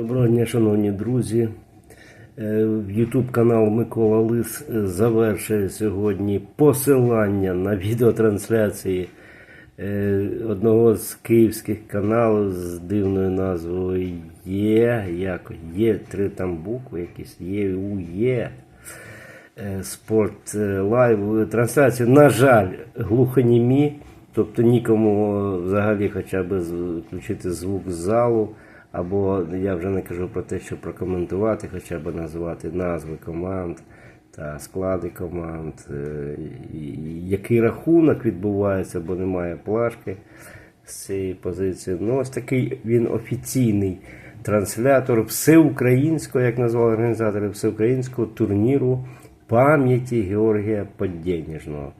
Доброго дня, шановні друзі. Ютуб канал Микола Лис е, завершує сьогодні посилання на відеотрансляції е, одного з київських каналів з дивною назвою Є. Як є три там букви, якісь є у є. Е, Спорт е, лайв трансляцію. На жаль, глухонімі, тобто нікому е, взагалі хоча б включити звук з залу. Або я вже не кажу про те, що прокоментувати, хоча б назвати назви команд та склади команд, е, який рахунок відбувається, бо немає плашки з цієї позиції. Ну, ось такий він офіційний транслятор всеукраїнського, як назвали організатори, всеукраїнського турніру пам'яті Георгія Подєніжного.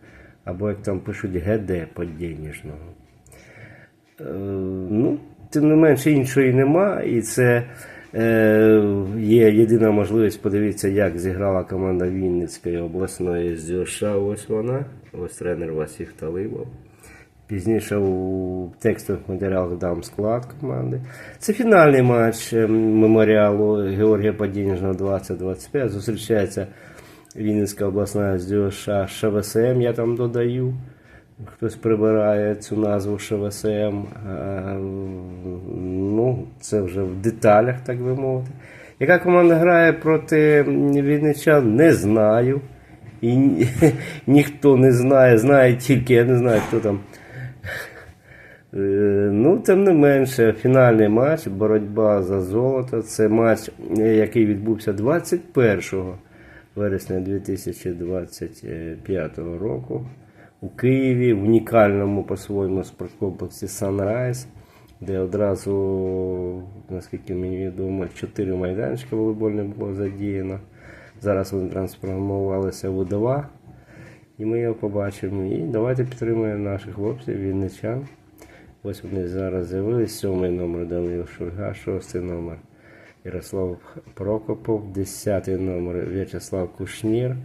Або як там пишуть ГД Подєніжного. Тим не менше іншої нема, і це е, є єдина можливість подивитися, як зіграла команда Вінницької обласної ЗЮШ. Ось вона, ось тренер Васіх Талибов. Пізніше у текстових матеріалах дам склад команди. Це фінальний матч е, меморіалу Георгія Подєніжного 2025. Зустрічається Вінницька обласна ЗЮШ ШВСМ, я там додаю. Хтось прибирає цю назву ШВСМ. Е, Ну, це вже в деталях, так би мовити. Яка команда грає проти Вінничан, не знаю. І ні- ніхто не знає, знає тільки, я не знаю, хто там. Е, Ну, тим не менше, фінальний матч, боротьба за золото. Це матч, е, який відбувся 21 вересня 2025 року у Києві, в унікальному по-своєму спорткомплексі Sunrise, де одразу, наскільки мені відомо, чотири майданчика волейбольне було задіяно. Зараз вони трансформувалися в УДВА. І ми його побачимо. І давайте підтримуємо наших хлопців, вінничан. Ось вони зараз з'явились. Сьомий номер Данил Шульга, шостий номер Ярослав Прокопов, десятий номер В'ячеслав Кушнір.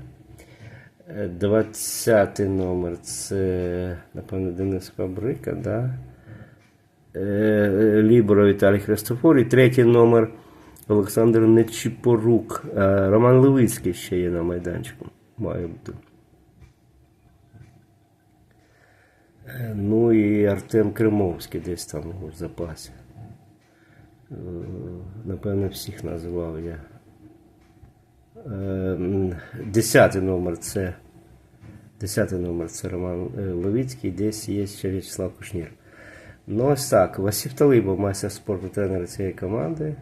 Е, 20 номер це, напевно, Денис Фабрика, да? Е, Лібро Віталій Христофор. І третій номер Олександр Нечіпорук. Е, Роман Левицький ще є на майданчику. Має бути. Е, Ну і Артем Кримовський десь там у запасі. Е, Напевно, всіх називав я. Десятий номер це. Десятий номер це Роман е, Левицький, десь є ще В'ячеслав Кушнір. Ну ось так. Васів Талибов, майстер спорту тренер цієї команди.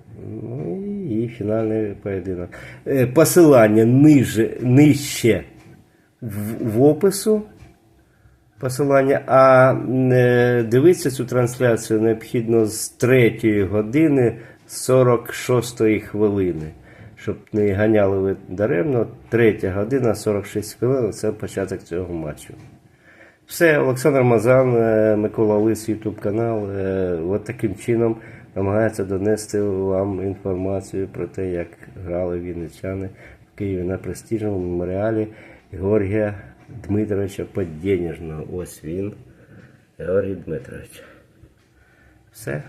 Ну і фінальний поєдинок. Е, Посилання ниже, нижче в, в опису. Посилання, а е, дивитися цю трансляцію необхідно з 3 години 46 хвилини. Щоб не ганяли ви даремно, 3 година 46 хвилин це початок цього матчу. Все, Олександр Мазан, е, Микола Лис, Ютуб канал. е, От таким чином намагається донести вам інформацію про те, як грали вінничани в Києві на престижному меморіалі Георгія Дмитровича Подєніжного. Ось він, Георгій Дмитрович. Все,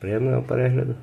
приємного перегляду.